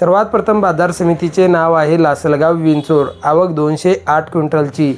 सर्वात प्रथम बाजार समितीचे नाव आहे लासलगाव विंचोर. आवक दोनशे आठ क्विंटलची.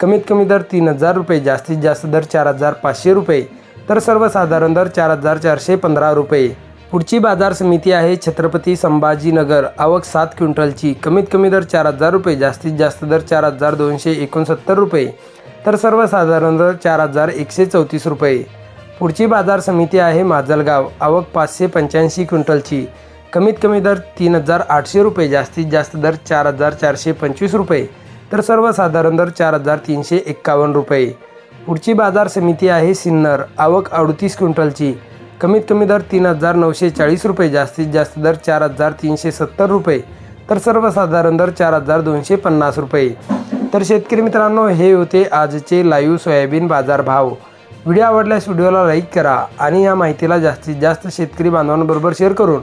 कमीत कमी दर तीन हजार रुपये जास्तीत जास्त दर चार हजार पाचशे रुपये. तर सर्वसाधारण दर चार हजार चारशे पंधरा रुपये. पुढची बाजार समिती आहे छत्रपती संभाजीनगर. आवक सात क्विंटलची. कमीत कमी दर चार हजार रुपये जास्तीत जास्त दर चार हजार दोनशे एकोणसत्तर रुपये. तर सर्वसाधारण दर चार हजार एकशे चौतीस रुपये. पुढची बाजार समिती आहे माजलगाव. आवक पाचशे पंच्याऐंशी क्विंटलची. कमीत कमी दर तीन हजार आठशे रुपये जास्तीत जास्त दर चार हजार चारशे पंचवीस रुपये तर सर्वसाधारण दर चार हजार तीनशे एक्कावन्न रुपये. पुढची बाजार समिती आहे सिन्नर आवक अडतीस क्विंटलची. कमीत कमी दर तीन हजार नऊशे चाळीस रुपये जास्तीत जास्त दर चार हजार तीनशे सत्तर रुपये तर सर्वसाधारण दर चार हजार दोनशे पन्नास रुपये. तर शेतकरी मित्रांनो हे होते आजचे लाईव्ह सोयाबीन बाजार भाव व्हिडिओ आवडल्यास व्हिडिओला लाईक करा आणि या माहितीला जास्तीत जास्त शेतकरी बांधवांबरोबर शेअर करून